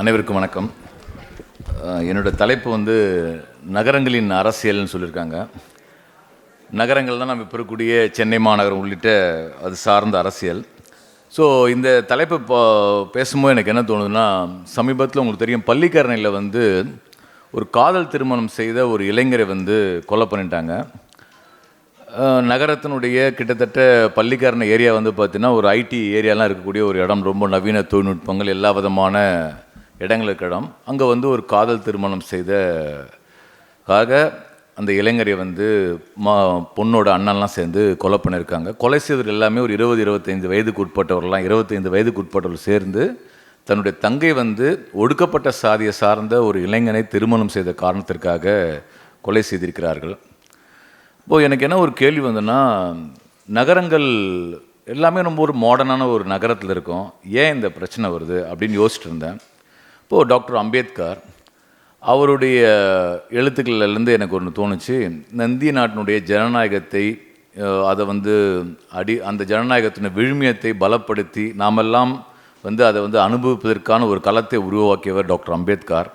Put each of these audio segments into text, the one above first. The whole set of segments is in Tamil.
அனைவருக்கும் வணக்கம். என்னோட தலைப்பு வந்து நகரங்களின் அரசியல்னு சொல்லியிருக்காங்க. நகரங்கள் தான் நம்ம இப்போ இருக்கக்கூடிய சென்னை மாநகரம் உள்ளிட்ட அது சார்ந்த அரசியல். ஸோ இந்த தலைப்பு இப்போ பேசும்போது எனக்கு என்ன தோணுதுன்னா சமீபத்தில் உங்களுக்கு தெரியும் பள்ளிக்கரணையில் வந்து ஒரு காதல் திருமணம் செய்த ஒரு இளைஞரை வந்து கொலை பண்ணிட்டாங்க. நகரத்தினுடைய கிட்டத்தட்ட பள்ளிக்கரணை ஏரியா வந்து பார்த்திங்கன்னா ஒரு ஐடி ஏரியாலாம் இருக்கக்கூடிய ஒரு இடம் ரொம்ப நவீன தொழில்நுட்பங்கள் எல்லா விதமான இடங்கள் இடம் அங்கே வந்து ஒரு காதல் திருமணம் செய்த அந்த இளைஞரை வந்து மா பொண்ணோட அண்ணன்லாம் சேர்ந்து கொலை பண்ணியிருக்காங்க. கொலை செய்தவர் எல்லாமே ஒரு இருபது இருபத்தைந்து வயதுக்கு உட்பட்டவர்கள்லாம் இருபத்தைந்து வயதுக்கு உட்பட்டவர்கள் சேர்ந்து தன்னுடைய தங்கை வந்து ஒடுக்கப்பட்ட சாதியை சார்ந்த ஒரு இளைஞனை திருமணம் செய்த காரணத்திற்காக கொலை செய்திருக்கிறார்கள். இப்போது எனக்கு என்ன ஒரு கேள்வி வந்ததுன்னா நகரங்கள் எல்லாமே ரொம்ப ஒரு மாடர்னான ஒரு நகரத்தில் இருக்கும். ஏன் இந்த பிரச்சனை வருது அப்படின்னு யோசிச்சுட்டு இருந்தேன். இப்போது டாக்டர் அம்பேத்கர் அவருடைய எழுத்துக்கள்லேருந்து எனக்கு ஒன்று தோணுச்சு. இந்த இந்திய நாட்டினுடைய ஜனநாயகத்தை அதை வந்து அடி அந்த ஜனநாயகத்தின் விழுமியத்தை பலப்படுத்தி நாமெல்லாம் வந்து அதை வந்து அனுபவிப்பதற்கான ஒரு களத்தை உருவாக்கியவர் டாக்டர் அம்பேத்கர்.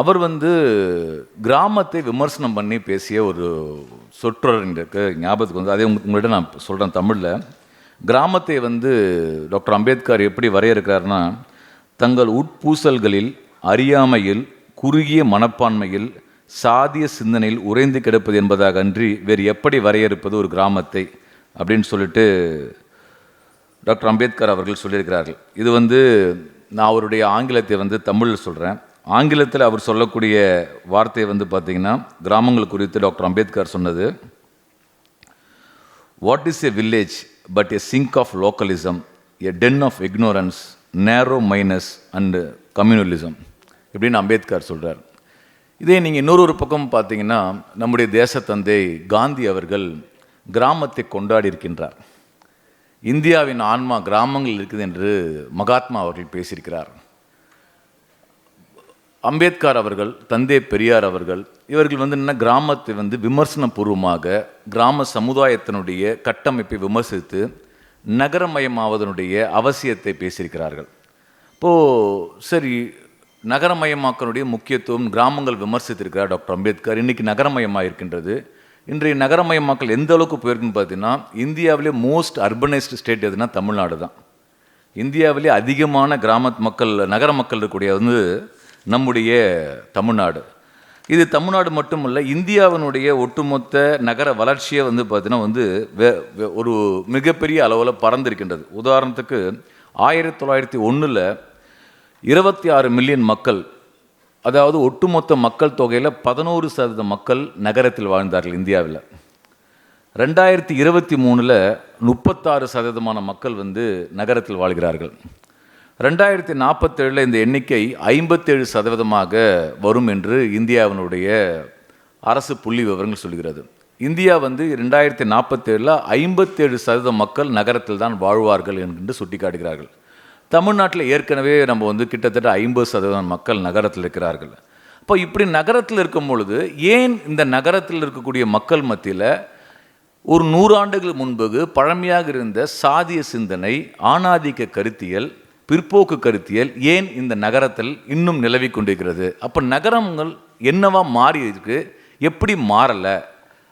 அவர் வந்து கிராமத்தை விமர்சனம் பண்ணி பேசிய ஒரு சொற்றொடர் ஞாபகத்துக்கு வந்து அதே உங்கள்கிட்ட நான் சொல்கிறேன் தமிழில். கிராமத்தை வந்து டாக்டர் அம்பேத்கர் எப்படி வரையறுக்கிறாருன்னா தங்கள் உட்பூசல்களில் அறியாமையில் குறுகிய மனப்பான்மையில் சாதிய சிந்தனையில் உறைந்து கிடப்பது என்பதாக அன்றி வேறு எப்படி வரையறுப்பது ஒரு கிராமத்தை அப்படின்னு சொல்லிட்டு டாக்டர் அம்பேத்கர் அவர்கள் சொல்லியிருக்கிறார்கள். இது வந்து நான் அவருடைய ஆங்கிலத்தை வந்து தமிழில் சொல்கிறேன் ஆங்கிலத்தில் அவர் சொல்லக்கூடிய வார்த்தை வந்து பார்த்தீங்கன்னா கிராமங்கள் குறித்து டாக்டர் அம்பேத்கர் சொன்னது what is a village but a sink of localism a den of ignorance narrow minus and communalism இப்படின்னு அம்பேத்கர் சொல்கிறார் இதே நீங்கள் இன்னொரு ஒரு பக்கம் பார்த்தீங்கன்னா நம்முடைய தேசத்தந்தை காந்தி அவர்கள் கிராமத்தை கொண்டாடி இருக்கின்றார். இந்தியாவின் ஆன்மா கிராமங்கள் இருக்குது என்று மகாத்மா அவர்கள் பேசியிருக்கிறார். அம்பேத்கர் அவர்கள் தந்தை பெரியார் அவர்கள் இவர்கள் வந்து என்ன கிராமத்தை வந்து விமர்சனப்பூர்வமாக கிராம சமுதாயத்தினுடைய கட்டமைப்பை விமர்சித்து நகரமயமாவதனுடைய அவசியத்தை பேசியிருக்கிறார்கள். இப்போது சரி நகரமயமாக்கனுடைய முக்கியத்துவம் கிராமங்கள் விமர்சித்திருக்கிறார் டாக்டர் அம்பேத்கர். இன்றைக்கி நகரமயமாக இருக்கின்றது இன்றைய நகரமயமாக்கல் எந்த அளவுக்கு போயிருக்குன்னு பார்த்தீங்கன்னா இந்தியாவிலே மோஸ்ட் அர்பனைஸ்டு ஸ்டேட் எதுனா தமிழ்நாடு தான். இந்தியாவிலே அதிகமான கிராம மக்கள் நகர மக்கள் இருக்கக்கூடிய வந்து நம்முடைய தமிழ்நாடு. இது தமிழ்நாடு மட்டுமல்ல இந்தியாவினுடைய ஒட்டுமொத்த நகர வளர்ச்சியை வந்து பார்த்தீங்கன்னா வந்து ஒரு மிகப்பெரிய அளவில் பறந்திருக்கின்றது. உதாரணத்துக்கு ஆயிரத்தி தொள்ளாயிரத்தி ஒன்றில் இருபத்தி ஆறு மில்லியன் மக்கள் அதாவது ஒட்டுமொத்த மக்கள் தொகையில் பதினோரு சதவீத மக்கள் நகரத்தில் வாழ்ந்தார்கள் இந்தியாவில். ரெண்டாயிரத்தி இருபத்தி மூணில் முப்பத்தாறு சதவீதமான மக்கள் வந்து நகரத்தில் வாழ்கிறார்கள். ரெண்டாயிரத்தி நாற்பத்தேழில் இந்த எண்ணிக்கை ஐம்பத்தேழு சதவீதமாக வரும் என்று இந்தியாவினுடைய அரசு புள்ளி விவரங்கள் சொல்கிறது. இந்தியா வந்து ரெண்டாயிரத்தி நாற்பத்தேழில் ஐம்பத்தேழு சதவீத மக்கள் நகரத்தில் தான் வாழ்வார்கள் என்று சுட்டிக்காட்டுகிறார்கள். தமிழ்நாட்டில் ஏற்கனவே நம்ம வந்து கிட்டத்தட்ட ஐம்பது சதவீதம் மக்கள் நகரத்தில் இருக்கிறார்கள். அப்போ இப்படி நகரத்தில் இருக்கும் பொழுது ஏன் இந்த நகரத்தில் இருக்கக்கூடிய மக்கள் மத்தியில் ஒரு நூறாண்டுகள் முன்பு பழமையாக இருந்த சாதிய சிந்தனை ஆணாதிக்க கருத்தியல் பிற்போக்கு கருத்தியல் ஏன் இந்த நகரத்தில் இன்னும் நிலவி கொண்டிருக்கிறது? அப்போ நகரங்கள் என்னவா மாறி இருக்கு எப்படி மாறலை?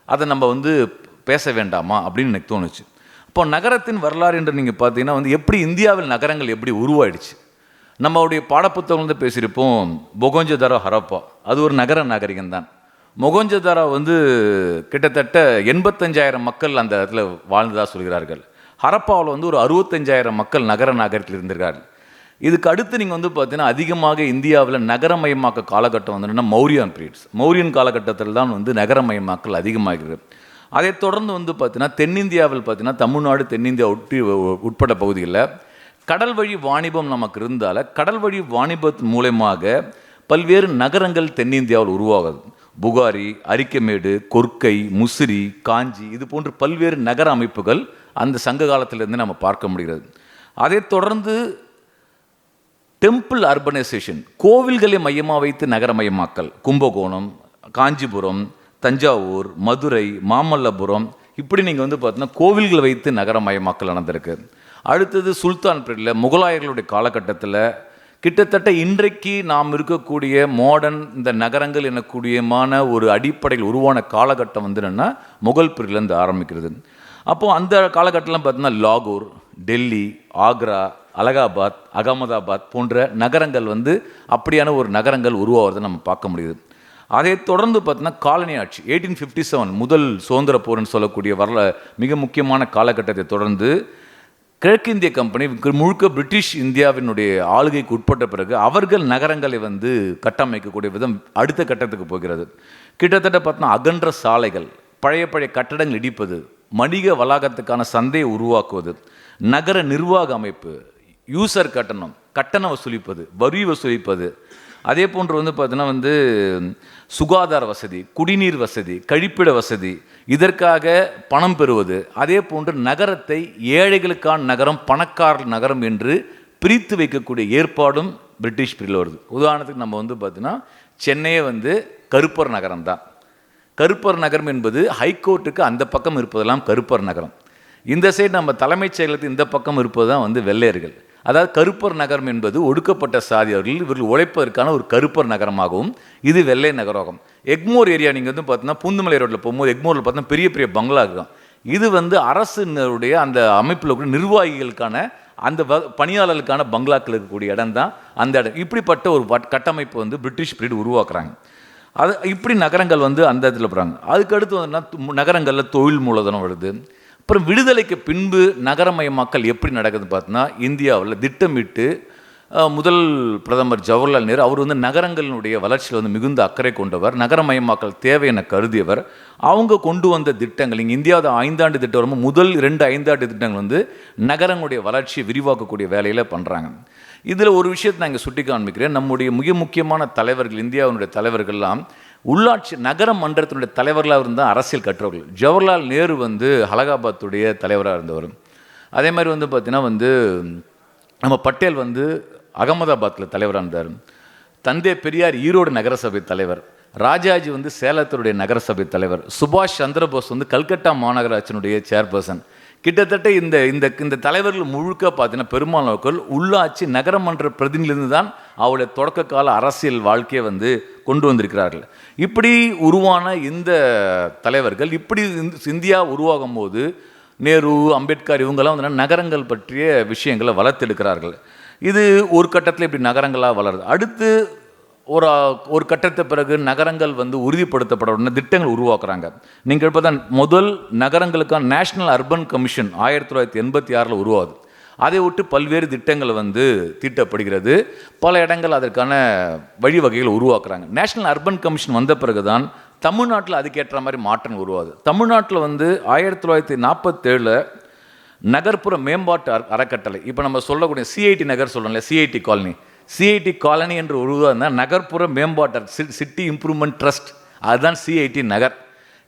அதை நம்ம வந்து பேச வேண்டாமா? அப்படின்னு எனக்கு தோணுச்சு. இப்போ நகரத்தின் வரலாறு என்று நீங்கள் பார்த்தீங்கன்னா வந்து எப்படி இந்தியாவில் நகரங்கள் எப்படி உருவாயிடுச்சு? நம்மளுடைய பாடப்புத்தகம்லேருந்து பேசியிருப்போம் பொகோஞ்சதாரோ ஹரப்பா. அது ஒரு நகர நாகரிகம் தான். மொகோஞ்சதாரா வந்து கிட்டத்தட்ட எண்பத்தஞ்சாயிரம் மக்கள் அந்த இடத்துல வாழ்ந்ததாக சொல்கிறார்கள். ஹரப்பாவில் வந்து ஒரு அறுபத்தஞ்சாயிரம் மக்கள் நகர நாகரிகத்தில் இருந்திருக்கார்கள் இதுக்கு அடுத்து நீங்கள் வந்து பார்த்தீங்கன்னா அதிகமாக இந்தியாவில் நகரமயமாக்க காலகட்டம் வந்துன்னா மௌரியன் பீரியட்ஸ் மௌரியன் காலகட்டத்தில் தான் வந்து நகரமயமாக்கல் அதிகமாகிறது அதைத் தொடர்ந்து வந்து பார்த்தீங்கன்னா தென்னிந்தியாவில் பார்த்தீங்கன்னா தமிழ்நாடு தென்னிந்தியா ஒட்டி உட்பட பகுதிகளில் கடல் வழி வாணிபம் நமக்கு இருந்தால் கடல் வழி வாணிபத்தின் மூலயமாக பல்வேறு நகரங்கள் தென்னிந்தியாவில் உருவாகுது. புகாரி அரிக்கமேடு கொர்க்கை முசிறி காஞ்சி இது போன்ற பல்வேறு நகர அமைப்புகள் அந்த சங்க காலத்திலேருந்து நம்ம பார்க்க முடிகிறது. அதைத் தொடர்ந்து டெம்பிள் அர்பனைசேஷன் கோவில்களை மையமாக வைத்து நகரமயமாக்கல் கும்பகோணம் காஞ்சிபுரம் தஞ்சாவூர் மதுரை மாமல்லபுரம் இப்படி நீங்கள் வந்து பார்த்தீங்கன்னா கோவில்களை வைத்து நகரமயமாக்கல் நடந்திருக்கு. அடுத்தது சுல்தான் பீரியடில் முகலாயர்களுடைய காலகட்டத்தில் கிட்டத்தட்ட இன்றைக்கு நாம் இருக்கக்கூடிய மாடர்ன் இந்த நகரங்கள் எனக்கூடியமான ஒரு அடிப்படையில் உருவான காலகட்டம் வந்து என்னென்னா முகல் பிரிலேருந்து ஆரம்பிக்கிறது. அப்போது அந்த காலகட்டத்தில் பார்த்தீங்கன்னா லாகூர் டெல்லி ஆக்ரா அலகாபாத் அகமதாபாத் போன்ற நகரங்கள் வந்து அப்படியான ஒரு நகரங்கள் உருவாகிறத நம்ம பார்க்க முடியுது. அதை தொடர்ந்து பார்த்தீங்கன்னா காலனி ஆட்சி எயிட்டீன் ஃபிஃப்டி செவன் முதல் சுதந்திர போர்னு சொல்லக்கூடிய வரல மிக முக்கியமான காலகட்டத்தை தொடர்ந்து கிழக்கிந்திய கம்பெனி முழுக்க பிரிட்டிஷ் இந்தியாவினுடைய ஆளுகைக்கு உட்பட்ட பிறகு அவர்கள் நகரங்களை வந்து கட்டமைக்கக்கூடிய விதம் அடுத்த கட்டத்துக்கு போகிறது. கிட்டத்தட்ட பார்த்தோன்னா அகன்ற சாலைகள் பழைய பழைய கட்டடங்கள் இடிப்பது வணிக வளாகத்துக்கான சந்தையை உருவாக்குவது நகர நிர்வாக அமைப்பு யூசர் கட்டணம் கட்டணம் வசூலிப்பது வரி வசூலிப்பது அதே போன்று வந்து பார்த்தீங்கன்னா வந்து சுகாதார வசதி குடிநீர் வசதி கழிப்பிட வசதி இதற்காக பணம் பெறுவது அதே போன்று நகரத்தை ஏழைகளுக்கான நகரம் பணக்கார நகரம் என்று பிரித்து வைக்கக்கூடிய ஏற்பாடும் பிரிட்டிஷ் பிரிவில் வருது. உதாரணத்துக்கு நம்ம வந்து பார்த்தீங்கன்னா சென்னையே வந்து கருப்பர் நகரம் தான் கருப்பர் நகரம் என்பது ஹைகோர்ட்டுக்கு அந்த பக்கம் இருப்பதெல்லாம் கருப்பர் நகரம். இந்த சைடு நம்ம தலைமைச் செயலகத்துக்கு இந்த பக்கம் இருப்பது தான் வந்து வெள்ளையர்கள். அதாவது கருப்பர் நகரம் என்பது ஒடுக்கப்பட்ட சாதியவர்கள் இவர்கள் உழைப்பதற்கான ஒரு கருப்பர் நகரமாகவும் இது வெள்ளை நகரமாகும் எக்மோர் ஏரியா நீங்கள் வந்து பார்த்தீங்கன்னா பூந்துமலை ரோட்டில் போகும்போது எக்மோரில் பார்த்தீங்கன்னா பெரிய பெரிய பங்களா இருக்கும். இது வந்து அரசினருடைய அந்த அமைப்பில் கூட நிர்வாகிகளுக்கான அந்த வ பணியாளர்களுக்கான பங்களாக்கள் இருக்கக்கூடிய இடம் தான் அந்த இடம். இப்படிப்பட்ட ஒரு வட்- கட்டமைப்பு வந்து பிரிட்டிஷ் பீரியட் உருவாக்குறாங்க. அது இப்படி நகரங்கள் வந்து அந்த இடத்துல போகிறாங்க அதுக்கடுத்து வந்து நகரங்களில் தொழில் மூலதனம் வருது. அப்புறம் விடுதலைக்கு பின்பு நகரமயமாக்கல் எப்படி நடக்குதுன்னு பார்த்தோன்னா இந்தியாவில் திட்டமிட்டு முதல் பிரதமர் ஜவஹர்லால் நேரு அவர் வந்து நகரங்களினுடைய வளர்ச்சியில் வந்து மிகுந்த அக்கறை கொண்டவர் நகரமயமாக்கல் தேவை என கருதியவர். அவங்க கொண்டு வந்த திட்டங்கள் இங்கே இந்தியாவில் ஐந்தாண்டு திட்டம் வரும்போது முதல் இரண்டு ஐந்தாண்டு திட்டங்கள் வந்து நகரங்களுடைய வளர்ச்சியை விரிவாக்கக்கூடிய வேலையில் பண்ணுறாங்க இதில் ஒரு விஷயத்தை நான் இங்கே சுட்டி காண்பிக்கிறேன். நம்முடைய மிக முக்கியமான தலைவர்கள் இந்தியாவினுடைய தலைவர்கள்லாம் உள்ளாட்சி நகர மன்றத்தினுடைய தலைவர்களாக இருந்தால் அரசியல் கற்றவர்கள். ஜவஹர்லால் நேரு வந்து அலகாபாத்துடைய தலைவராக இருந்தவர். அதே மாதிரி வந்து பார்த்தீங்கன்னா வந்து நம்ம பட்டேல் வந்து அகமதாபாத்தில் தலைவராக இருந்தார். தந்தை பெரியார் ஈரோடு நகரசபை தலைவர். ராஜாஜி வந்து சேலத்தினுடைய நகரசபை தலைவர். சுபாஷ் சந்திரபோஸ் வந்து கல்கட்டா மாநகராட்சியினுடைய சேர்பர்சன் கிட்டத்தட்ட இந்த இந்த இந்த தலைவர்கள் முழுக்க பார்த்தீங்கன்னா பெரும்பாலானவர்கள் உள்ளாட்சி நகரமன்ற பிரதிநிதியிலிருந்து தான் அவருடைய தொடக்க கால அரசியல் வாழ்க்கையை வந்து கொண்டு வந்திருக்கிறார்கள். இப்படி உருவான இந்த தலைவர்கள் இப்படி இந்த- இந்தியா உருவாகும் போது நேரு அம்பேத்கர் இவங்கெல்லாம் வந்து நகரங்கள் பற்றிய விஷயங்களை வளர்த்தெடுக்கிறார்கள். இது ஒரு கட்டத்தில் இப்படி நகரங்களாக வளருது. அடுத்து ஒரு ஒரு கட்டத்தை பிறகு நகரங்கள் வந்து உறுதிப்படுத்தப்பட உடனே திட்டங்கள் உருவாக்குறாங்க. நீங்கள் இப்போ தான் முதல் நகரங்களுக்கான நேஷனல் அர்பன் கமிஷன் ஆயிரத்தி தொள்ளாயிரத்தி எண்பத்தி ஆறில் உருவாகுது. அதை விட்டு பல்வேறு திட்டங்கள் வந்து தீட்டப்படுகிறது. பல இடங்கள் அதற்கான வழிவகைகள் உருவாக்குறாங்க. நேஷனல் அர்பன் கமிஷன் வந்த பிறகு தான் தமிழ்நாட்டில் அதுக்கேற்ற மாதிரி மாற்றம் உருவாகுது. தமிழ்நாட்டில் வந்து ஆயிரத்தி தொள்ளாயிரத்தி நாற்பத்தேழில் நகர்ப்புற மேம்பாட்டு அற- அறக்கட்டளை. இப்போ நம்ம சொல்லக்கூடிய சிஐடி நகர் சொல்லணும்ல சிஐடி காலனி. சிஐடி காலனி என்று உருவாக நகர்ப்புற மேம்பாட்டு சிட்டி இம்ப்ரூவ்மெண்ட் ட்ரஸ்ட் அதுதான் சிஐடி நகர்.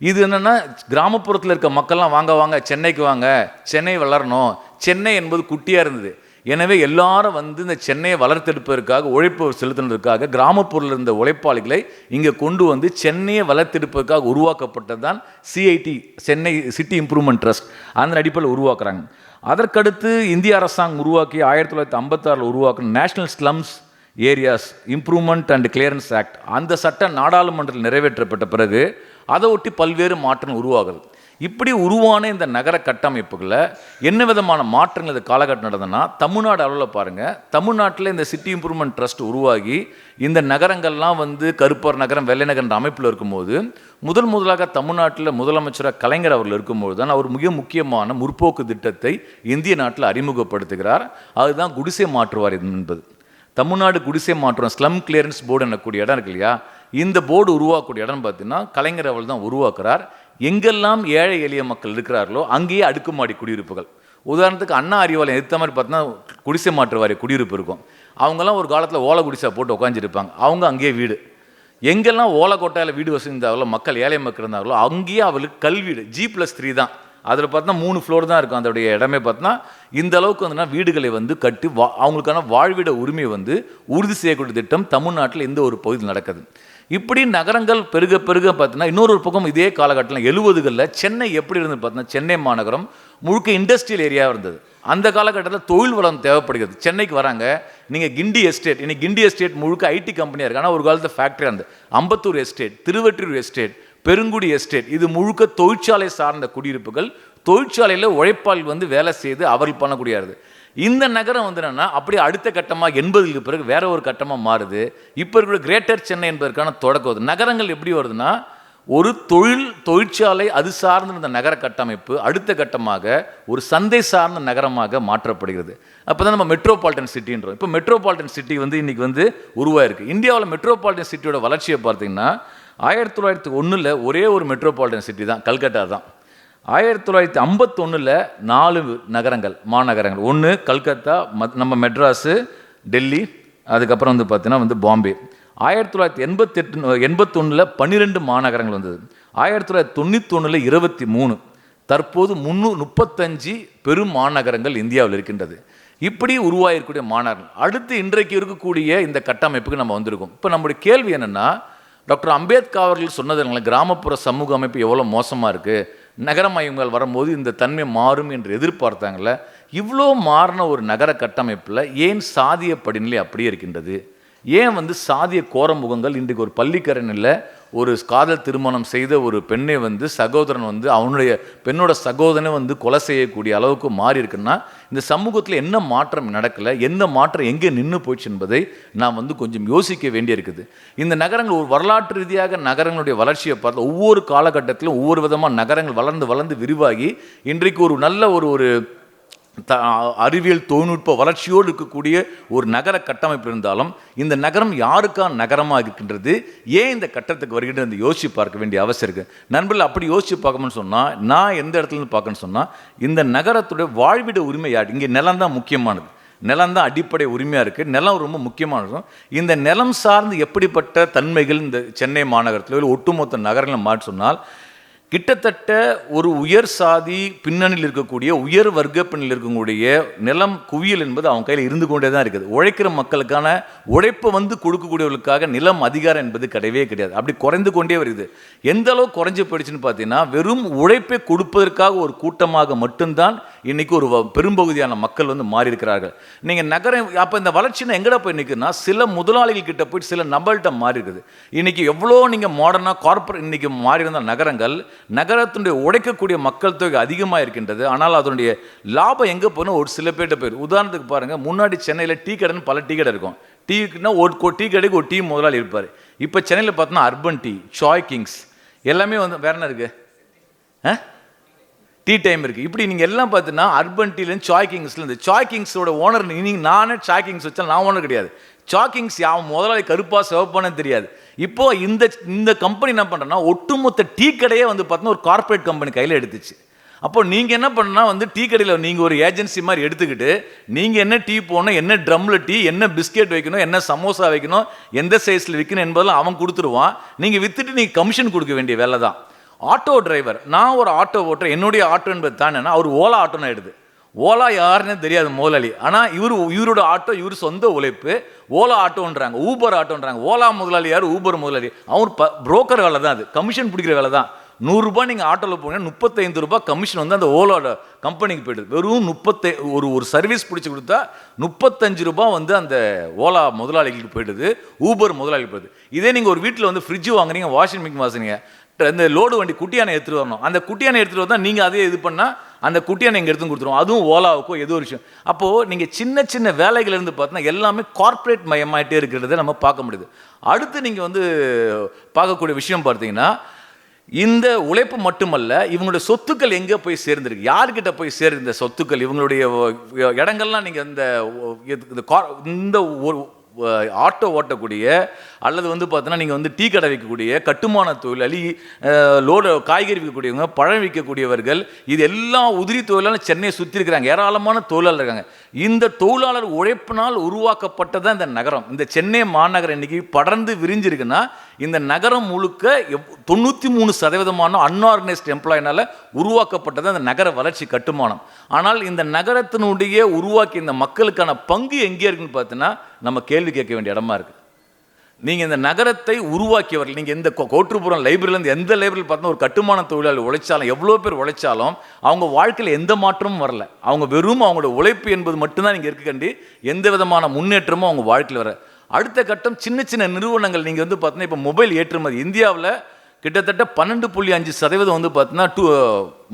இது என்னென்னா கிராமப்புறத்தில் இருக்க மக்கள்லாம் வாங்க வாங்க சென்னைக்கு வாங்க சென்னை வளரணும். சென்னை என்பது குட்டியாக இருந்தது. எனவே எல்லாரும் வந்து இந்த சென்னையை வளர்த்தெடுப்பதற்காக உழைப்பு செலுத்தினதற்காக கிராமப்புறத்தில் இருந்த உழைப்பாளிகளை இங்கே கொண்டு வந்து சென்னையை வளர்த்தெடுப்பதற்காக உருவாக்கப்பட்டது தான் CIT Chennai city improvement trust அந்த அடிப்படையில் உருவாக்குறாங்க. அதற்கடுத்து இந்திய அரசாங்கம் உருவாக்கி ஆயிரத்தி தொள்ளாயிரத்தி ஐம்பத்தாறில் உருவாக்கின national slums areas improvement and clearance act அந்த சட்டம் நாடாளுமன்றத்தில் நிறைவேற்றப்பட்ட பிறகு அதை ஒட்டி பல்வேறு மாற்றங்கள் உருவாகுது. இப்படி உருவான இந்த நகர கட்டமைப்புகளில் என்ன விதமான மாற்றங்கள் இந்த காலகட்டம் நடந்ததுன்னா தமிழ்நாடு அளவில் பாருங்கள் தமிழ்நாட்டில் இந்த சிட்டி இம்ப்ரூவ்மெண்ட் ட்ரஸ்ட் உருவாகி இந்த நகரங்கள்லாம் வந்து கருப்பர் நகரம் வெள்ளை நகர்ன்ற அமைப்பில் இருக்கும்போது முதல் முதலாக தமிழ்நாட்டில் முதலமைச்சராக கலைஞர் அவர்கள் இருக்கும்போது தான் அவர் மிக முக்கியமான முற்போக்கு திட்டத்தை இந்திய நாட்டில் அறிமுகப்படுத்துகிறார். அதுதான் குடிசை மாற்றுவார் என்பது. தமிழ்நாடு குடிசை மாற்றம் ஸ்லம் கிளியரன்ஸ் போர்டு எனக்கூடிய இடம் இருக்கு இல்லையா இந்த போர்டு உருவாக்கக்கூடிய இடம் பார்த்தீங்கன்னா கலைஞர் அவள் தான் உருவாக்குறார். எங்கெல்லாம் ஏழை எளிய மக்கள் இருக்கிறார்களோ அங்கேயே அடுக்குமாடி குடியிருப்புகள். உதாரணத்துக்கு அண்ணா அறிவாலயம் எடுத்த மாதிரி பார்த்தோன்னா குடிசை மாற்று வாரிய குடியிருப்பு இருக்கும். அவங்கெல்லாம் ஒரு காலத்தில் ஓலை குடிசை போட்டு உட்காந்துருப்பாங்க அவங்க அங்கேயே வீடு. எங்கெல்லாம் ஓலக்கோட்டையில் வீடு வசதி இருந்தாங்களோ மக்கள் ஏழை மக்கள் இருந்தாங்களோ அங்கேயே அவளுக்கு கல்வீடு ஜி ப்ளஸ் த்ரீ தான். அதில் பார்த்தா மூணு ஃப்ளோர் தான் இருக்கும். அதோடைய இடமே பார்த்தோன்னா இந்த அளவுக்கு வந்துன்னா வீடுகளை வந்து கட்டி வா அவங்களுக்கான வாழ்விட உரிமையை வந்து உறுதி செய்யக்கூடிய திட்டம் தமிழ்நாட்டில் எந்த ஒரு பகுதியில் நடக்குது. இப்படி நகரங்கள் பெருக பெருக பார்த்தீங்கன்னா இன்னொரு பக்கம் இதே காலகட்டத்தில் எழுபதுகளில் சென்னை எப்படி இருந்து பார்த்தீங்கன்னா சென்னை மாநகரம் முழுக்க இண்டஸ்ட்ரியல் ஏரியாவாக இருந்தது. அந்த காலகட்டத்தில் தொழில் வளம் தேவைப்படுகிறது. சென்னைக்கு வராங்க. நீங்கள் கிண்டி எஸ்டேட் இன்னைக்கு கிண்டி எஸ்டேட் முழுக்க ஐடி கம்பெனியாக இருக்குது ஆனால் ஒரு காலத்தில் ஃபேக்ட்ரி அந்த Ambattur estate Thiruvottiyur estate Perungudi estate இது முழுக்க தொழிற்சாலை சார்ந்த குடியிருப்புகள். தொழிற்சாலையில் உழைப்பாளி வந்து வேலை செய்து அவர்கள் பண்ணக்கூடியது. இந்த நகரம் வந்து என்னென்னா அப்படியே அடுத்த கட்டமாக எண்பதுக்கு பிறகு வேற ஒரு கட்டமாக மாறுது. இப்போ இருக்கிற கிரேட்டர் சென்னை என்பதற்கான தொடக்கம் நகரங்கள் எப்படி வருதுன்னா ஒரு தொழில் தொழிற்சாலை அது சார்ந்த நகர கட்டமைப்பு அடுத்த கட்டமாக ஒரு சந்தை சார்ந்த நகரமாக மாற்றப்படுகிறது. அப்போ தான் நம்ம மெட்ரோபாலிட்டன் சிட்டின்றோம் இப்போ மெட்ரோபாலிட்டன் சிட்டி வந்து இன்றைக்கி வந்து உருவாயிருக்கு. இந்தியாவில் மெட்ரோபாலிட்டன் சிட்டியோட வளர்ச்சியை பார்த்தீங்கன்னா ஆயிரத்தி தொள்ளாயிரத்தி ஒன்றில் ஒரே ஒரு மெட்ரோபாலிட்டன் சிட்டி தான் கல்கட்டா தான் ஆயிரத்தி தொள்ளாயிரத்தி ஐம்பத்தொன்னில் நாலு நகரங்கள் மாநகரங்கள். ஒன்று கல்கத்தா மத் நம்ம மெட்ராஸு டெல்லி அதுக்கப்புறம் வந்து பார்த்திங்கன்னா வந்து பாம்பே. ஆயிரத்தி தொள்ளாயிரத்தி எண்பத்தெட்டு எண்பத்தொன்னில் பன்னிரெண்டு மாநகரங்கள் வந்தது. ஆயிரத்தி தொள்ளாயிரத்தி தொண்ணூத்தொன்னில் இருபத்தி மூணு. தற்போது முந்நூறு முப்பத்தஞ்சு பெரும் மாநகரங்கள் இந்தியாவில் இருக்கின்றது. இப்படி உருவாகிருக்கக்கூடிய மாநகரங்கள். அடுத்து இன்றைக்கு இருக்கக்கூடிய இந்த கட்டமைப்புக்கு நம்ம வந்திருக்கோம். இப்போ நம்முடைய கேள்வி என்னென்னா டாக்டர் அம்பேத்கர் அவர்கள் சொன்னதுனால கிராமப்புற சமூக அமைப்பு எவ்வளோ மோசமாக இருக்குது நகரமயங்கள் வரும்போது இந்த தன்மை மாறும் என்று எதிர்பார்த்தாங்கள இவ்வளோ மாறின ஒரு நகர கட்டமைப்பில் ஏன் சாதிய படிநிலை அப்படியே இருக்கின்றது? ஏன் வந்து சாதிய கோரமுகங்கள் இன்றைக்கு ஒரு பள்ளிக்கரணில் ஒரு காதல் திருமணம் செய்த ஒரு பெண்ணை வந்து சகோதரன் வந்து அவனுடைய பெண்ணோட சகோதரனை வந்து கொலை செய்யக்கூடிய அளவுக்கு மாறி இருக்குன்னா இந்த சமூகத்தில் என்ன மாற்றம் நடக்கலை எந்த மாற்றம் எங்கே நின்று போச்சு என்பதை நாம் வந்து கொஞ்சம் யோசிக்க வேண்டியிருக்குது. இந்த நகரங்கள் ஒரு வரலாற்று ரீதியாக நகரங்களுடைய வளர்ச்சியை பார்த்து ஒவ்வொரு காலகட்டத்திலும் ஒவ்வொரு விதமாக நகரங்கள் வளர்ந்து வளர்ந்து விரிவாகி இன்றைக்கு ஒரு நல்ல ஒரு ஒரு த அறிவியல் தொழில்நுட்ப வளர்ச்சியோடு இருக்கக்கூடிய ஒரு நகர கட்டமைப்பு இருந்தாலும் இந்த நகரம் யாருக்கான நகரமாக இருக்கின்றது? ஏன் இந்த கட்டத்துக்கு வருகின்றது என்று யோசிச்சு பார்க்க வேண்டிய அவசியம் இருக்குது நண்பர்கள் அப்படி யோசிச்சு பார்க்கணும்னு சொன்னால் நான் எந்த இடத்துல இருந்து பார்க்கணும்னு சொன்னால் இந்த நகரத்துடைய வாழ்விட உரிமை யார்? இங்கே நிலம் தான் முக்கியமானது. நிலம் தான் அடிப்படை உரிமையாக இருக்குது நிலம் ரொம்ப முக்கியமானதும் இந்த நிலம் சார்ந்து எப்படிப்பட்ட தன்மைகள் இந்த சென்னை மாநகரத்தில் ஒட்டுமொத்த நகரங்களில் மாற்றி சொன்னால் கிட்டத்தட்ட ஒரு உயர் சாதி பின்னணியில் இருக்கக்கூடிய உயர் வர்க்க பின்னணியில் இருக்கக்கூடிய நிலம் குவியல் என்பது அவங்க கையில் இருந்து கொண்டே தான் இருக்குது. உழைக்கிற மக்களுக்கான உழைப்பை வந்து கொடுக்கக்கூடியவர்களுக்காக நிலம் அதிகாரம் என்பது கிடையவே கிடையாது. அப்படி குறைந்து கொண்டே வருது. எந்த அளவு குறைஞ்சு போயிடுச்சுன்னு பார்த்தீங்கன்னா வெறும் உழைப்பை கொடுப்பதற்காக ஒரு கூட்டமாக மட்டும்தான் இன்றைக்கி ஒரு வ- பெரும்பகுதியான மக்கள் வந்து மாறி இருக்கிறார்கள் நீங்கள் நகரம் அப்போ இந்த வளர்ச்சினா எங்கடா போய் நிற்குதுன்னா சில முதலாளிகள் கிட்ட போய் சில நபர்கிட்ட மாறி இருக்குது. இன்றைக்கி எவ்வளோ நீங்கள் மாடர்னாக கார்பரேட் இன்றைக்கி மாறி இருந்த நகரங்கள் நகரத்தினுடைய உடைக்கக்கூடிய மக்கள் தொகை அதிகமாக இருக்கின்றது. ஆனால் அதனுடைய லாபம் எங்கே போகணும் ஒரு சில பேர்கிட்ட போயிடும் உதாரணத்துக்கு பாருங்கள் முன்னாடி சென்னையில் டீ கடைன்னு பல டீ கடை இருக்கும். டீக்குன்னா ஒரு டீ கடைக்கு ஒரு டீ முதலாளி இருப்பார். இப்போ சென்னையில் பார்த்தோன்னா அர்பன் டீ சாய் கிங்ஸ் எல்லாமே வந்து வேற என்ன இருக்குது ஆ? டீ டைம் இருக்குது இப்படி நீங்கள் எல்லாம் பார்த்தீங்கன்னா அர்பன் டீலேருந்து சாய் கிங்ஸ்லேருந்து ஓனர் நீங்கள் நானே சாய் வச்சால் நான் ஓனர் கிடையாது. சாக்கிங்ஸ் அவன் முதலாளி கருப்பாக சிவப்பானே தெரியாது. இப்போ இந்த இந்த கம்பெனி என்ன பண்ணுறேன்னா ஒட்டுமொத்த டீ கடையே வந்து பார்த்தீங்கன்னா ஒரு கார்ப்பரேட் கம்பெனி கையில் எடுத்துச்சு. அப்போ நீங்கள் என்ன பண்ணால் வந்து டீ கடையில் நீங்கள் ஒரு ஏஜென்சி மாதிரி எடுத்துக்கிட்டு நீங்கள் என்ன டீ போடணும் என்ன ட்ரம்மில் டீ என்ன பிஸ்கெட் வைக்கணும் என்ன சமோசா வைக்கணும் எந்த சைஸில் விற்கணும் என்பதெல்லாம் அவன் கொடுத்துருவான். நீங்கள் விற்றுட்டு நீங்கள் கமிஷன் கொடுக்க வேண்டிய வேலை தான் ஆட்டோ டிரைவர் நான் ஒரு ஆட்டோ ஓட்டுறேன் என்னுடைய ஆட்டோ என்பது தானேன்னா அவர் ஓலா ஆட்டோன்னு ஆயிடுது. ஓலா யாருன்னே தெரியாது முதலாளி. ஆனால் இவர் இவரோட ஆட்டோ இவர் சொந்த உழைப்பு ஓலா ஆட்டோன்றாங்க ஊபர் ஆட்டோன்றாங்க. ஓலா முதலாளி யார்? ஊபர் முதலாளி. அவர் ப புரோக்கர் வேலை தான் அது. கமிஷன் பிடிக்கிற வேலை தான். நூறுரூபா நீங்கள் ஆட்டோவில் போனீங்கன்னா முப்பத்தைந்து ரூபாய் கமிஷன் வந்து அந்த ஓலோட கம்பெனிக்கு போயிடுது. வெறும் முப்பத்தை ஒரு ஒரு சர்வீஸ் பிடிச்சி கொடுத்தா முப்பத்தஞ்சு ரூபாய் வந்து அந்த ஓலா முதலாளிகளுக்கு போயிடுது. ஊபர் முதலாளிக்கு போயிடுது. இதே நீங்கள் ஒரு வீட்டில் வந்து ஃப்ரிட்ஜ் வாங்குறீங்க வாஷிங் மிஷின் வாங்குறீங்க இந்த லோடு வண்டி குட்டியானை எடுத்துகிட்டு வரணும். அந்த குட்டியானை எடுத்துகிட்டு வந்தால் நீங்கள் அதே இது பண்ணால் அந்த குட்டியானை இங்கே எடுத்து கொடுத்துருவோம். அதுவும் ஓலாவுக்கோ ஏதோ ஒரு விஷயம். அப்போது நீங்கள் சின்ன சின்ன வேலைகள்லேருந்து பார்த்தீங்கன்னா எல்லாமே கார்ப்பரேட் மயமாயிட்டே இருக்கிறத நம்ம பார்க்க முடியுது. அடுத்து நீங்கள் வந்து பார்க்கக்கூடிய விஷயம் பார்த்தீங்கன்னா இந்த உழைப்பு மட்டுமல்ல இவங்களுடைய சொத்துக்கள் எங்கே போய் சேர்ந்துருக்கு? யார்கிட்ட போய் சேருது இந்த சொத்துக்கள்? இவங்களுடைய இடங்கள்லாம் நீங்கள் இந்த இது- இந்த கா- இந்த ஒரு ஆட்டோ ஓட்டக்கூடிய அல்லது வந்து பார்த்தோன்னா நீங்கள் வந்து டீ கடை வைக்கக்கூடிய கட்டுமான தொழிலாளி லோடு காய்கறி விற்கக்கூடியவங்க பழம் விற்கக்கூடியவர்கள் இது எல்லாம் உதிரி தொழிலாளர் சென்னையை சுற்றி இருக்கிறாங்க ஏராளமான தொழிலாளர் இருக்காங்க. இந்த தொழிலாளர் உழைப்பினால் உருவாக்கப்பட்டதான் இந்த நகரம். இந்த சென்னை மாநகரம் இன்னைக்கு படர்ந்து விரிஞ்சிருக்குன்னா இந்த நகரம் முழுக்க எவ்- தொண்ணூற்றி மூணு சதவீதமான அன்ஆர்கனைஸ்ட் எம்ப்ளாயினால் உருவாக்கப்பட்டது அந்த நகர வளர்ச்சி கட்டுமானம். ஆனால் இந்த நகரத்தினுடைய உருவாக்கி இந்த மக்களுக்கான பங்கு எங்கே இருக்குன்னு பார்த்தீங்கன்னா நம்ம கேள்வி கேட்க வேண்டிய இடமா இருக்குது நீங்கள் இந்த நகரத்தை உருவாக்கியவர்கள் நீங்கள் எந்த கோற்றுப்புறம் கோட்டுப்புறம் லைப்ரரியிலேருந்து எந்த லைப்ரரியில் பார்த்தா ஒரு கட்டுமான தொழிலாளி உழைச்சாலும் எவ்வளோ பேர் உழைச்சாலும் அவங்க வாழ்க்கையில் எந்த மாற்றமும் வரல. அவங்க வெறும் அவங்களோட உழைப்பு என்பது மட்டும்தான் நீங்கள் இருக்க கண்டி எந்த விதமான முன்னேற்றமும் அவங்க வாழ்க்கையில் வர அடுத்த கட்டம் சின்ன சின்ன நிறுவனங்கள் நீங்கள் வந்து பார்த்தீங்கன்னா இப்போ மொபைல் ஏற்றுமதி இந்தியாவில் கிட்டத்தட்ட பன்னெண்டு புள்ளி அஞ்சு சதவீதம் வந்து பார்த்தீங்கன்னா டூ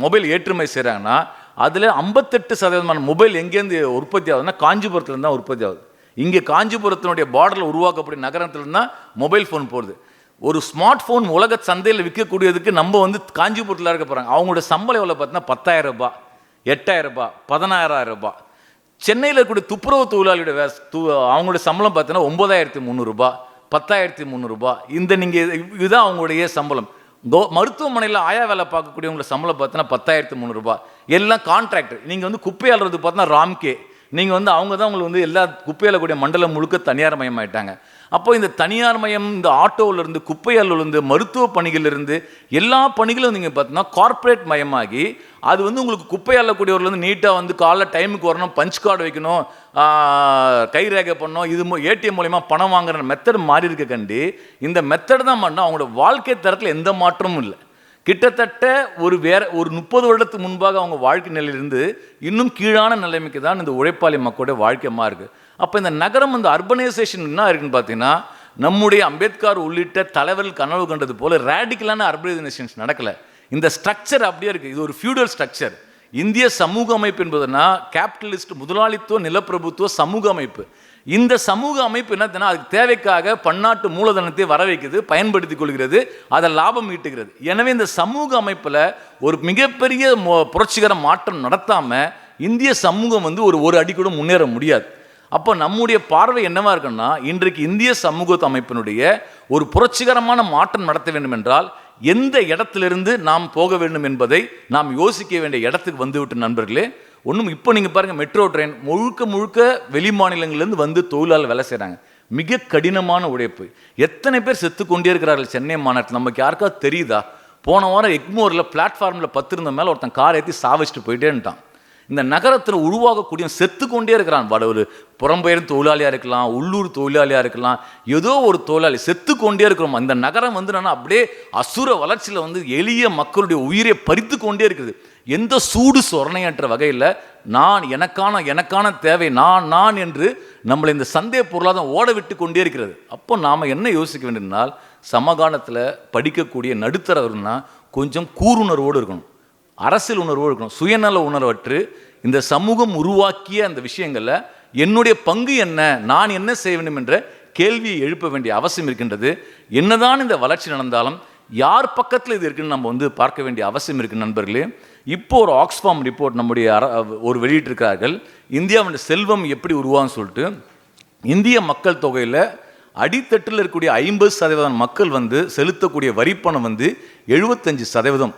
மொபைல் ஏற்றுமதி செய்கிறாங்கன்னா அதில் ஐம்பத்தெட்டு சதவீதமான மொபைல் எங்கேருந்து உற்பத்தி ஆகுதுன்னா காஞ்சிபுரத்துலேருந்து தான் உற்பத்தி ஆகுது. இங்கே காஞ்சிபுரத்தினுடைய பார்டரில் உருவாக்கக்கூடிய நகரத்தில் தான் மொபைல் ஃபோன் போகுது. ஒரு ஸ்மார்ட் ஃபோன் உலக சந்தையில் விற்கக்கூடியதுக்கு நம்ம வந்து காஞ்சிபுரத்தில் இருக்க போகிறாங்க அவங்களோட சம்பளம் எவ்வளோ பார்த்தீங்கன்னா பத்தாயிரம் ரூபாய் எட்டாயிரம் ரூபாய் பதினாறாயிரம் ரூபாய். சென்னையில் இருக்கக்கூடிய துப்புரவு தொழிலாளியோட வே து அவங்களோட சம்பளம் பார்த்தீங்கன்னா ஒம்பதாயிரத்தி முந்நூறுரூபா பத்தாயிரத்தி முந்நூறுரூபா இந்த நீங்கள் இதுதான் அவங்களுடைய சம்பளம். கோ மருத்துவமனையில் ஆயா வேலை பார்க்கக்கூடியவங்களோட சம்பளம் பார்த்தீங்கன்னா பத்தாயிரத்தி முந்நூறுரூபா எல்லாம் கான்ட்ராக்டர் நீங்கள் வந்து குப்பை அள்ளுறது பார்த்தீங்கன்னா ராம்கே. நீங்கள் வந்து அவங்க தான் உங்களுக்கு வந்து எல்லா குப்பையில் கூடிய மண்டலம் முழுக்க தனியார் மயமாயிட்டாங்க. அப்போ இந்த தனியார் மயம் இந்த ஆட்டோவிலிருந்து குப்பை மருத்துவ பணிகளிலிருந்து எல்லா பணிகளும் நீங்கள் பார்த்தீங்கன்னா கார்ப்பரேட் மயமாகி அது வந்து உங்களுக்கு குப்பை அள்ளக்கூடியவர்கள் நீட்டாக வந்து காலைல டைமுக்கு வரணும் பஞ்ச் கார்டு வைக்கணும் கை ரேகை பண்ணணும் இது ஏடிஎம் மூலயமா பணம் வாங்குற மெத்தட் மாறி இருக்க கண்டி. இந்த மெத்தட் தான் பண்ணால் அவங்களோட வாழ்க்கை தரத்தில் எந்த மாற்றமும் இல்லை. கிட்டத்தட்ட ஒரு வேற ஒரு முப்பது வருடத்துக்கு முன்பாக அவங்க வாழ்க்கை நிலையிலிருந்து இன்னும் கீழான நிலைமைக்கு தான் இந்த உழைப்பாளி மக்களுடைய வாழ்க்கையமாக இருக்குது அப்போ இந்த நகரம் இந்த அர்பனைசேஷன் என்ன இருக்குன்னு பார்த்தீங்கன்னா நம்முடைய அம்பேத்கர் உள்ளிட்ட தலைவர்கள் கனவு கண்டது போல் ரேடிக்கலான அர்பனைசேஷன்ஸ் நடக்கல. இந்த ஸ்ட்ரக்சர் அப்படியே இருக்குது இது ஒரு ஃபியூடல் ஸ்ட்ரக்சர் இந்திய சமூக அமைப்பு என்பதுனா கேபிட்டலிஸ்ட் முதலாளித்துவ நிலப்பிரபுத்துவ சமூக அமைப்பு. இந்த சமூக அமைப்பு என்னத்தினா அதுக்கு தேவைக்காக பன்னாட்டு மூலதனத்தை வர வைக்குது பயன்படுத்தி கொள்கிறது அதை லாபம் ஈட்டுகிறது. எனவே இந்த சமூக அமைப்பில் ஒரு மிகப்பெரிய புரட்சிகர மாற்றம் நடத்தாமல் இந்திய சமூகம் வந்து ஒரு ஒரு அடி கூட முன்னேற முடியாது. அப்போ நம்முடைய பார்வை என்னவாக இருக்குன்னா இன்றைக்கு இந்திய சமூக அமைப்பினுடைய ஒரு புரட்சிகரமான மாற்றம் நடத்த வேண்டும் என்றால் எந்த இடத்திலிருந்து நாம் போக வேண்டும் என்பதை நாம் யோசிக்க வேண்டிய இடத்துக்கு வந்துவிட்டு நண்பர்களே ஒன்றும் இப்போ நீங்கள் பாருங்கள் மெட்ரோ ட்ரெயின் முழுக்க முழுக்க வெளி மாநிலங்கள்லேருந்து வந்து தொழிலாளர் வேலை செய்கிறாங்க மிக கடினமான உழைப்பு. எத்தனை பேர் செத்து கொண்டே இருக்கிறார்கள் சென்னை மாநகரத்தில்? நமக்கு யாருக்காவது தெரியுதா? போன வாரம் எக்மோரில் பிளாட்ஃபார்மில் பத்து இருந்த மேலே ஒருத்தன் கார் ஏற்றி சாவிச்சிட்டு போயிட்டேன்ட்டான். இந்த நகரத்தில் உருவாகக்கூடிய செத்து கொண்டே இருக்கிறான் வட ஒரு புறம்பெயரும் தொழிலாளியாக இருக்கலாம் உள்ளூர் தொழிலாளியாக இருக்கலாம் ஏதோ ஒரு தொழிலாளி செத்து கொண்டே இருக்கிறோம். இந்த நகரம் வந்து என்னன்னா அப்படியே அசுர வளர்ச்சியில் வந்து எளிய மக்களுடைய உயிரை பறித்து கொண்டே இருக்குது. எந்த சூடு சொரணையற்ற வகையில் நான் எனக்கான எனக்கான தேவை நான் நான் என்று நம்மளை இந்த சந்தேக பொருளாதாரம் ஓட விட்டு கொண்டே இருக்கிறது. அப்போ நாம் என்ன யோசிக்க வேண்டியதுனால் சமகாலத்தில் படிக்கக்கூடிய நடுத்தரவர்னா கொஞ்சம் கூறுணர்வோடு இருக்கணும். அரசியல் உணர்வு இருக்கணும். சுயநல உணர்வற்று இந்த சமூகம் உருவாக்கிய அந்த விஷயங்களில் என்னுடைய பங்கு என்ன நான் என்ன செய்ய வேண்டும் என்ற கேள்வியை எழுப்ப வேண்டிய அவசியம் இருக்கின்றது. என்னதான் இந்த வளர்ச்சி நடந்தாலும் யார் பக்கத்தில் இது இருக்குன்னு நம்ம வந்து பார்க்க வேண்டிய அவசியம் இருக்குது நண்பர்களே. இப்போ ஒரு ஆக்ஸ்ஃபார்ம் ரிப்போர்ட் நம்முடைய அர- ஒரு வெளியிட்டிருக்கிறார்கள். இந்தியாவுடைய செல்வம் எப்படி உருவான்னு சொல்லிட்டு இந்திய மக்கள் தொகையில் அடித்தட்டில் இருக்கக்கூடிய ஐம்பது சதவீதம் மக்கள் வந்து செலுத்தக்கூடிய வரிப்பணம் வந்து எழுபத்தஞ்சு சதவீதம்.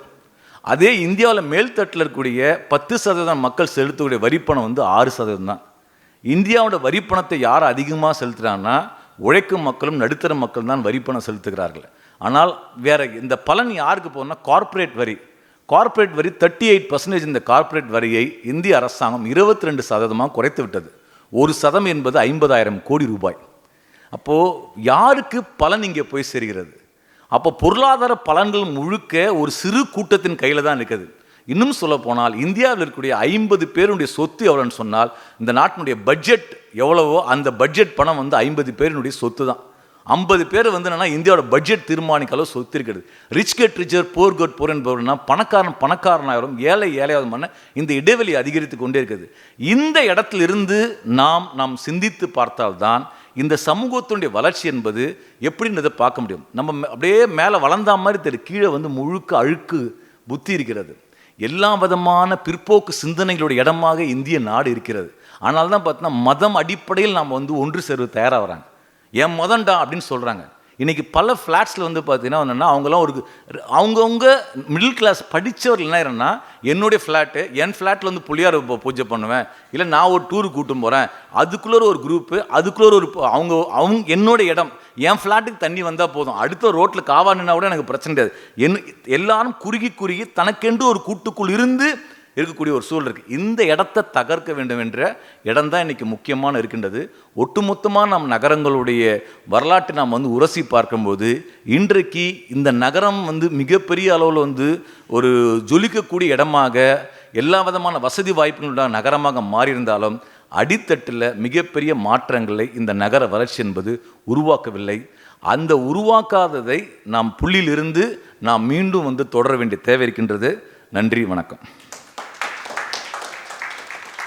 அதே இந்தியாவில் மேல்தட்டில் இருக்கக்கூடிய பத்து சதவீதம் மக்கள் செலுத்தக்கூடிய வரிப்பணம் வந்து ஆறு சதவீதம் தான். இந்தியாவோட வரிப்பணத்தை யார் அதிகமாக செலுத்துகிறாங்கன்னா உழைக்கும் மக்களும் நடுத்தர மக்கள் தான் வரிப்பணம் செலுத்துகிறார்கள். ஆனால் வேற இந்த பலன் யாருக்கு போகணும்னா கார்ப்பரேட் வரி. கார்ப்பரேட் வரி தேர்ட்டி எயிட் பர்சன்டேஜ் இந்த கார்ப்பரேட் வரியை இந்திய அரசாங்கம் இருபத்தி ரெண்டு சதவீதமாக குறைத்து விட்டது. ஒரு சதம் என்பது ஐம்பதாயிரம் கோடி ரூபாய். அப்போது யாருக்கு பலன் இங்கே போய் சேர்கிறது? அப்போ பொருளாதார பலன்கள் முழுக்க ஒரு சிறு கூட்டத்தின் கையில் தான் இருக்குது. இன்னும் சொல்ல போனால் இந்தியாவில் இருக்கக்கூடிய ஐம்பது பேருடைய சொத்து எவ்வளோன்னு சொன்னால் இந்த நாட்டினுடைய பட்ஜெட் எவ்வளவோ அந்த பட்ஜெட் பணம் வந்து ஐம்பது பேரினுடைய சொத்து தான். ஐம்பது பேர் வந்து என்னென்னா இந்தியாவோட பட்ஜெட் தீர்மானிக்க அளவு சொத்து இருக்கிறது rich get richer poor get poor என்பவர்னா பணக்காரன் பணக்காரனாயிரும் ஏழை ஏழையாவது பண்ண இந்த இடைவெளி அதிகரித்து கொண்டே இருக்குது. இந்த இடத்திலிருந்து நாம் நாம் சிந்தித்து பார்த்தால்தான் இந்த சமூகத்தினுடைய வளர்ச்சி என்பது எப்படின்றதை பார்க்க முடியும்? நம்ம மே- அப்படியே மேலே வளர்ந்தா மாதிரி தெரியும் கீழே வந்து முழுக்க அழுக்கு புத்தி இருக்கிறது. எல்லா விதமான பிற்போக்கு சிந்தனைகளுடைய இடமாக இந்திய நாடு இருக்கிறது. ஆனால் தான் பார்த்தீங்கன்னா மதம் அடிப்படையில் நாம் வந்து ஒன்று சேர்வு தயாராக வராங்க. என் மதம்டா அப்படின்னு சொல்கிறாங்க இன்றைக்கி பல ஃப்ளாட்ஸில் வந்து பார்த்தீங்கன்னா என்னென்னா அவங்களாம் ஒரு அவங்கவுங்க மிடில் கிளாஸ் படித்தவர் என்ன என்னுடைய ஃப்ளாட்டு என் ஃப்ளாட்டில் வந்து புளியார் பூஜை பண்ணுவேன். இல்லை நான் ஒரு டூருக்கு கூட்டும் போகிறேன் அதுக்குள்ளே ஒரு குரூப்பு அதுக்குள்ளே ஒரு அவங்க அவங்க என்னோட இடம். என் ஃப்ளாட்டுக்கு தண்ணி வந்தால் போதும். அடுத்த ரோட்டில் காவா நின்னா கூட எனக்கு பிரச்சனை கிடையாது. என் எல்லாரும் குறுகி குறுகி தனக்கென்று ஒரு கூட்டுக்குள் இருந்து இருக்கக்கூடிய ஒரு சூழல் இருக்குது இந்த இடத்தை தகர்க்க வேண்டும் என்ற இடம் தான் இன்றைக்கி முக்கியமான இருக்கின்றது. ஒட்டுமொத்தமாக நம் நகரங்களுடைய வரலாற்றை நாம் வந்து உரசி பார்க்கும்போது இன்றைக்கு இந்த நகரம் வந்து மிகப்பெரிய அளவில் வந்து ஒரு ஜொலிக்கக்கூடிய இடமாக எல்லா விதமான வசதி வாய்ப்புகளுடன் நகரமாக மாறியிருந்தாலும் அடித்தட்டில் மிகப்பெரிய மாற்றங்களை இந்த நகர வளர்ச்சி என்பது உருவாக்கவில்லை. அந்த உருவாக்காததை நாம் புள்ளியிலிருந்து நாம் மீண்டும் வந்து தொடர வேண்டிய தேவை இருக்கின்றது. நன்றி வணக்கம்.